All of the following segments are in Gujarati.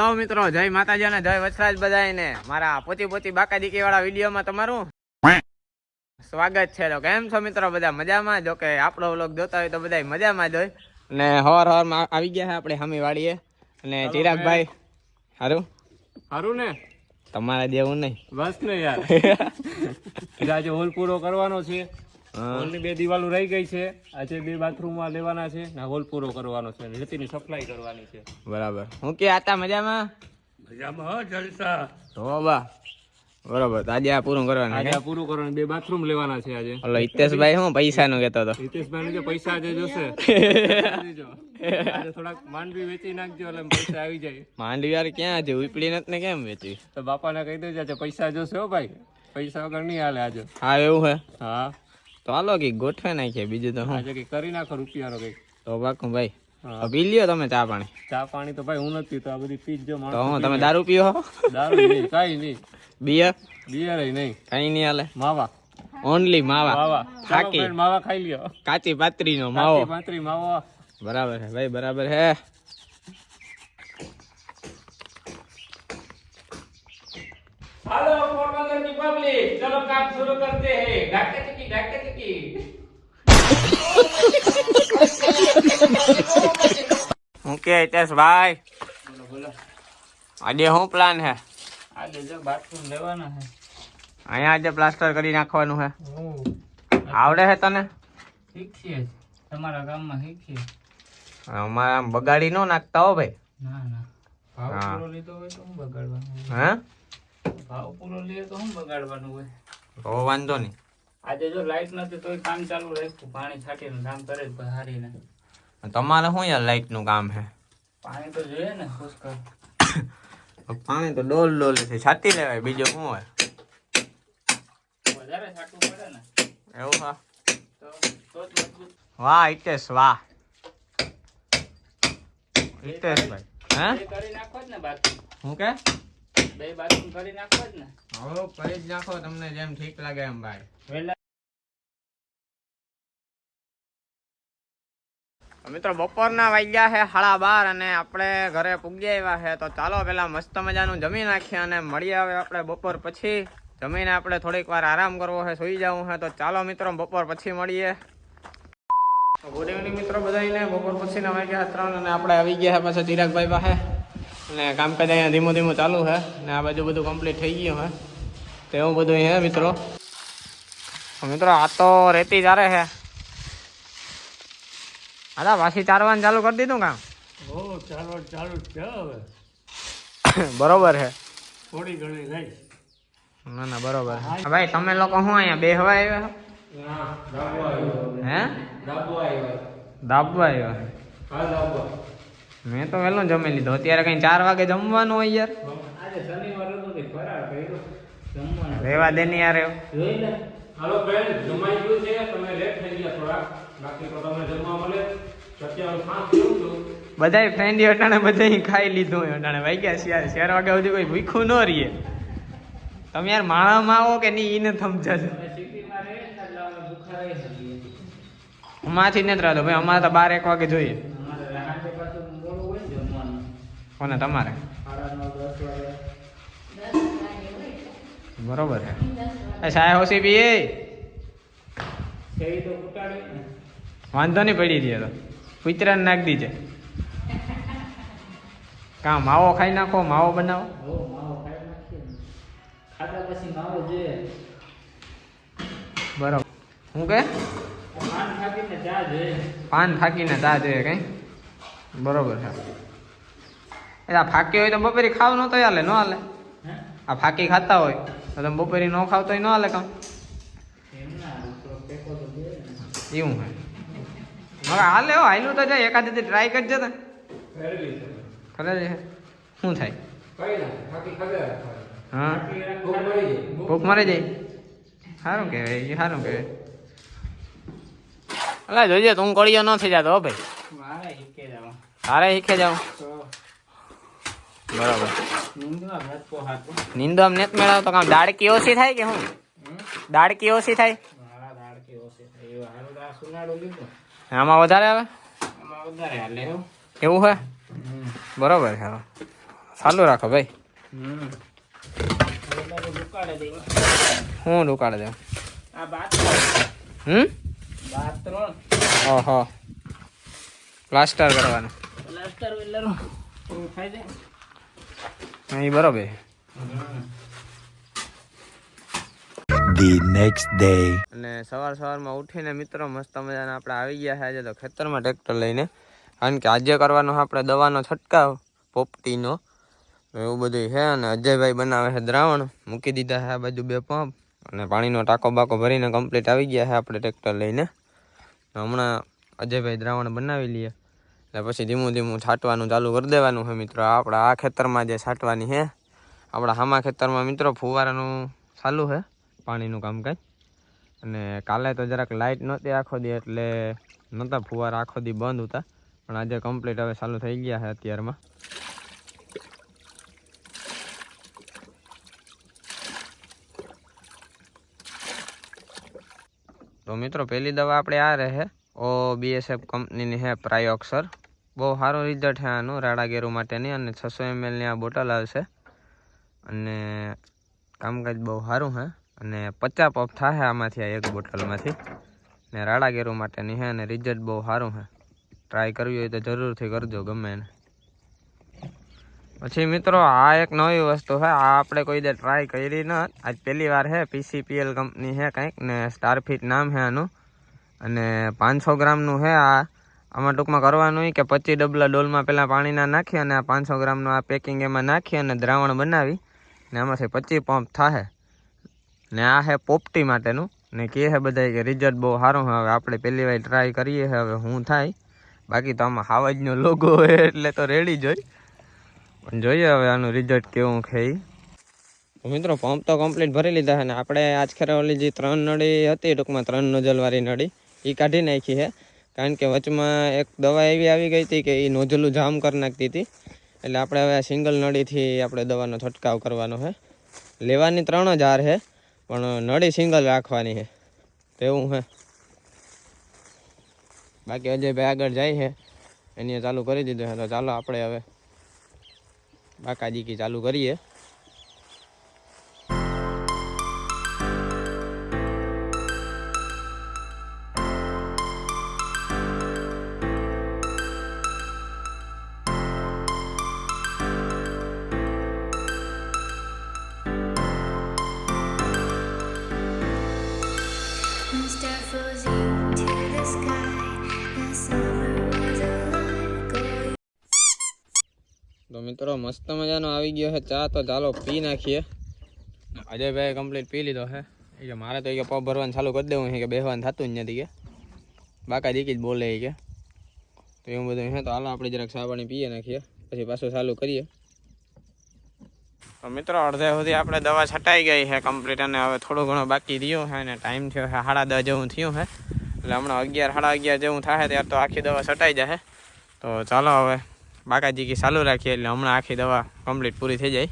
હલો મિત્રો જય માતાજી અને જય વસરાજ બધાને મારા પોતી પોતી બાકા દીકી વાળા વિડીયોમાં તમારું સ્વાગત છે. તો કેમ છો મિત્રો બધા મજામાં? જો કે આપણો વ્લોગ જોતા હોય તો બધા મજામાં જ હોય. અને હવાર હવારમાં આવી ગયા છે આપણે હામી વાળીએ અને ચિરાગભાઈ સારું સારું ને? તમારા જેવું નહીં. બસ ને યાર. આજે હોલ પૂરો કરવાનો છે. હોલની બે દિવાલો રહી ગઈ છે. આજે બે બાથરૂમમાં લેવાના છે ને હોલ પૂરો કરવાનો છે રેતીની સપ્લાય કરવાની છે. બરાબર. હું કે આતા મજામાં? મજામાં હો જલસા. તો બા બરોબર. આજે આ પૂરું કરવાનું આજે આ પૂરું કરવાનું. બે બાથરૂમ લેવાના છે આજે. ઓલો હિતેશભાઈ હું પૈસા નું કેતો હતો. હિતેશભાઈ જે પૈસા આજે જોશે. દેજો. આજે થોડાક માંડવી વેચી નાખજો એટલે પૈસા આવી જાય. માંડવી યાર ક્યાં છે ઉપડી નથી ને કેમ વેચી તો બાપાને કહી દેજો આજે પૈસા જોશે હો ભાઈ. પૈસા વગર નહીં હાલે આજે. હા એવું હે? હા. તો હાલો કે ગોઠવે નાખીએ બીજું તો શું આજે કઈ કરી નાખો રૂપિયાનો કઈ તો બાકું ભાઈ હા. તો પી લ્યો તમે ચા પાણી ચા પાણી તો ભાઈ હું નથી પીતો આ બધી પીજ જો તો માણસો હું તમે દારૂ પીઓ હો? દારૂ નહીં કાઈ નહીં બિયર બિયર નહીં કઈ નહીં હાલે માવા ઓનલી માવા માવા ચાલો થાકી friend, માવા ખાઈ લ્યો કાચી પાત્રી નો માવો કાચી પાંતરી માવા બરાબર હે ભાઈ બરાબર હે हेलो पोरबंदर की पब्लिक चलो काम शुरू करते हैं ढाके चकी ढाके चकी હું કે હિતેશભાઈ આજે શું પ્લાન હે આજે જો બાથરૂમ લેવાના છે. અહીંયા આજે પ્લાસ્ટર કરી નાખવાનું હે આવડે હે તને? શીખીએ તમારા ગામમાં શીખીએ. અમારે આમ બગાડી નો નાખતા હો ભાઈ. ના ના. ભાવ પૂરો લીધો હોય તો હું બગાડવાનું હે? ભાવ પૂરો લીધો તો હું બગાડવાનું હોય. તો વાંધો નહીં. આજે જો લાઈટ નથી તોય કામ ચાલુ રાખ્યું. પાણી છાંટીને કામ કરે જ હારીને. તમારે શું યાર લાઈટનું કામ હે પાણી તો જોઈએ ને પુષ્કળ. પાણી તો ડોલ ડોલ છે છાતી લેવાય બીજો શું હોય? વધારે છાટવું પડે ને. એવું હા? વાહ હિતેશ વાહ. હિતેશ હિતેશભાઈ હે? કરી નાખો જ ને બાથરૂમ હું કે? બે બાથરૂમ કરી નાખો જ ને. હવે કરી જ નાખો તમને જેમ ઠીક લાગે એમ ભાઈ. વેલા મિત્રો બપોરના વાગ્યા છે સાડા બાર અને આપણે ઘરે પૂગ્યા આવ્યા છે. તો ચાલો પેલા મસ્ત મજાનું જમી નાખીએ અને મળીએ હવે આપણે બપોર પછી. જમીને આપણે થોડીક વાર આરામ કરવો છે સુઈ જવું છે તો ચાલો મિત્રો બપોર પછી મળીએ. ગુડ ઇવનિંગ મિત્રો બધાને બપોર પછીના વાગ્યા ત્રણ અને આપણે આવી ગયા છે પાછા ચિરાગભાઈ પાસે. અને કામકાજ અહીંયા ધીમું ધીમું ચાલુ છે. અને આ બાજુ બધું કમ્પ્લીટ થઈ ગયું છે. તો એવું બધું છે મિત્રો. તો મિત્રો આ તો રેતી ચારે છે. હા પાછી ચારવાનું ચાલુ કરી દીધું કામ? ઓ ચાલો ચાલુ જ છે હવે. બરોબર છે. થોડી ઘણી લઈ. ના ના બરોબર છે. ભાઈ તમે લોકો શું અહીંયા બેહવા આવ્યા? છો? હે? દાબો આવ્યો. દાબવા આવ્યા. હા દાબો મેં તો વહેલું જમી લીધું. અત્યારે કઈ ચાર વાગે જમવાનું હોય યાર આજે શનિવાર હતો તે ફરાળ કર્યો રેવા દે ને યાર. હાલો ફ્રેન્ડ જમાઈ ગયું છે. તમે લેટ થઈ ગયા થોડા. બાકી તો તમને જમવા મળે. સત્યાવીસ પાંચ જેવું છું. બધાય ફ્રેન્ડ અટાણે બધાય ખાઈ લીધું હોય અટાણે વાગ્યા શિયાર ચાર વાગ્યા સુધી કોઈ ભૂખ્યું ન રહીએ. તમે યાર માણામાં આવો કે નહીં એને સમજાજો સિટીમાં રહે ને એટલે અમે ભૂખા રહી નથી રહેતો ભાઈ અમારે તો બાર એક વાગે જોઈએ. કોને તમારે? બરોબર છે. એ સાહેબ હોસી પીએ? વાંધો નહીં પડી દે તો. કુતરાને નાખી દીજે. કા માવો ખાઈ નાખો માવો બનાવો? હો બરોબર. હું કે? પાન ફાકીને ચા જોઈએ. કઈ? બરોબર છે. એ આ ફાકી હોય તો બપોરે ખાવ ન તો હાલે ન હાલે? આ ફાકી ખાતા હોય. તમે બપોરે ન ખાવ તો ન હાલે કામ. એવું હે. હવે હાલે હો હાલ્યું તો જાય એકાદ ટ્રાય કરજે ને ખરે છે. શું થાય? હા. ભૂખ મરી જાય. સારું કહેવાય એ સારું કહેવાય. અલા જોઈએ તું કોળીઓ ન થઈ જાતો ભાઈ. મારે જવા શીખે જાવ તો બરાબર. નીંદો આમ નેત મેળાવ તો કામ દાડકી ઓછી થાય કે હું દાડકી ઓછી થાય. આમાં વધારે આવે? એવું હે બરોબર છે ચાલુ રાખો ભાઈ. હું દુકાળે દઉં? હમ? ઓહો. પ્લાસ્ટર કરવાનું. પ્લાસ્ટર વેલર બરાબર. એ બરોબર the next day. અને સવાર સવારમાં ઉઠીને મિત્રો મસ્ત મજાના આપણે આવી ગયા છે આજે તો ખેતરમાં ટ્રેક્ટર લઈને. કારણ કે આજે કરવાનો આપણે દવાનો છંટકાવ પોપટીનો. એવું બધું છે અને અજયભાઈ બનાવે છે દ્રાવણ. મૂકી દીધા છે આ બાજુ બે પંપ. અને પાણીનો ટાંકો બાકો ભરીને કમ્પ્લીટ આવી ગયા છે આપણે ટ્રેક્ટર લઈને. તો હમણાં અજયભાઈ દ્રાવણ બનાવી લઈએ એટલે પછી ધીમું ધીમું છાંટવાનું ચાલુ કરી દેવાનું છે મિત્રો. આપણા આ ખેતરમાં જે છાંટવાની છે આપણા હામા ખેતરમાં મિત્રો ફુવારાનું ચાલુ છે પાણીનું કામકાજ. અને કાલે તો જરાક લાઇટ નહોતી આખો દી એટલે નહોતા ફુવારા આખો દી બંધ હતા. પણ આજે કમ્પ્લીટ હવે ચાલુ થઈ ગયા છે અત્યારમાં. તો મિત્રો, પહેલી દવા આપણે આ રહે ઓ બીએસએફ કંપનીની હે પ્રાયોક્સર બહુ સારું રિઝલ્ટ છે આનું રાડાગેરુ માટેની અને છસો એમએલની આ બોટલ આવશે. અને કામકાજ બહુ સારું છે અને પચાસ પફ થાય આમાંથી આ એક બોટલમાંથી ને રાડાગેરુ માટેની છે અને રિઝલ્ટ બહુ સારું છે ટ્રાય કરવી હોય તો જરૂરથી કરજો, ગમે એને. પછી મિત્રો, આ એક નવી વસ્તુ છે આ આપણે કોઈ દે ટ્રાય કરી ન. આજ પહેલી વાર છે પીસીપીએલ કંપની છે કંઈક ને સ્ટારફિટ નામ છે આનું. અને પાંચસો ગ્રામનું છે આ. આમાં ટૂંકમાં કરવાનું કે પચીસ ડબલા ડોલમાં પહેલાં પાણીના નાખી અને આ પાંચસો ગ્રામનું આ પેકિંગ એમાં નાખી અને દ્રાવણ બનાવી. ને આમાંથી પચીસ પંપ થશે ને આ છે પોપટી માટેનું. ને કહે છે બધા કે રિઝલ્ટ બહુ સારું હવે આપણે પહેલી વાર ટ્રાય કરીએ છે, હવે હું થાય. બાકી તો આમાં હાવજનો લોગો હોય એટલે તો રેડી જ હોય. પણ જોઈએ હવે આનું રિઝલ્ટ કેવું છે ઈ. મિત્રો, પંપ તો કમ્પ્લીટ ભરી લીધા છે ને આપણે આજ ખેરે જે ત્રણ નળી હતી, ટૂંકમાં ત્રણ નોઝલવાળી નળી એ કાઢી નાખી છે કારણ કે વચમાં એક દવા એવી આવી ગઈ હતી કે એ નોઝલું જામ કરી નાખતી હતી. એટલે આપણે હવે સિંગલ નળીથી આપણે દવાનો છંટકાવ કરવાનો છે લેવાની ત્રણ જ હાર છે પણ નળી સિંગલ રાખવાની છે તેવું છે બાકી અજયભાઈ આગળ જાય છે એની ચાલુ કરી દીધું છે તો ચાલો આપણે હવે બાકાજી કી ચાલુ કરીએ. મિત્રો મસ્ત મજાનો આવી ગયો છે. ચા તો ચાલો પી નાખીએ. અજયભાઈ કમ્પ્લીટ પી લીધો છે. એ કે મારે તો એ કે પગ ભરવાનું ચાલુ કરી દેવું છે કે બેહવાનું થતું જ નથી કે. બાકા દીકી જ બોલે એ કે. તો એવું બધું હે તો હાલો આપણે જરાક ચા પાણી પીએ નાખીએ. પછી પાછું ચાલુ કરીએ. તો મિત્રો અડધે સુધી આપણે દવા છટાઈ ગઈ છે કમ્પ્લીટ અને હવે થોડું ઘણું બાકી રહ્યું છે અને ટાઈમ થયો છે સાડા દસ જેવું થયું છે. એટલે હમણાં અગિયાર સાડા અગિયાર જેવું થાય ત્યારે તો આખી દવા છટાઈ જશે. તો ચાલો હવે. બાકાજી કી ચાલુ રાખીએ એટલે હમણાં આખી દવા કમ્પ્લીટ પૂરી થઈ જાય.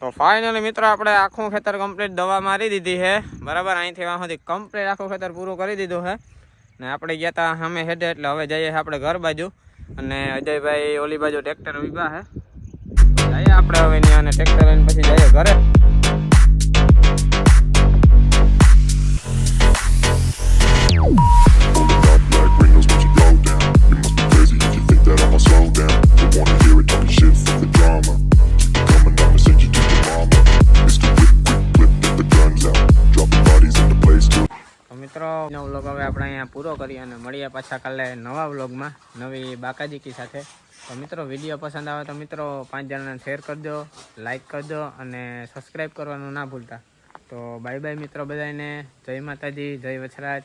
તો ફાઇનલી મિત્રો આપણે આખું ખેતર કમ્પ્લીટ દવા મારી દીધી છે. બરાબર, અહીંથી વાં સુધી કમ્પ્લીટ આખું ખેતર પૂરું કરી દીધું છે. ને આપણે ગયા હતા સામે હેડે એટલે હવે જઈએ છીએ આપણે ઘર બાજુ. અને અજયભાઈ ઓલી બાજુ ટ્રેક્ટર ઊભા તો જઈએ આપણે હવે ટ્રેક્ટર પછી જઈએ ઘરે. તો મિત્રો, નવ વ્લોગ હવે આપણે અહીંયા પૂરો કરીએ અને મળીએ પાછા કાલે નવા વ્લોગમાં નવી બાકાજીકી સાથે. તો મિત્રો વીડિયો પસંદ આવે તો મિત્રો, પાંચ જણાને શેર કરજો લાઇક કરજો અને સબસ્ક્રાઈબ કરવાનું ના ભૂલતા. તો બાય બાય મિત્રો બધાને જય માતાજી, જય વછરાજ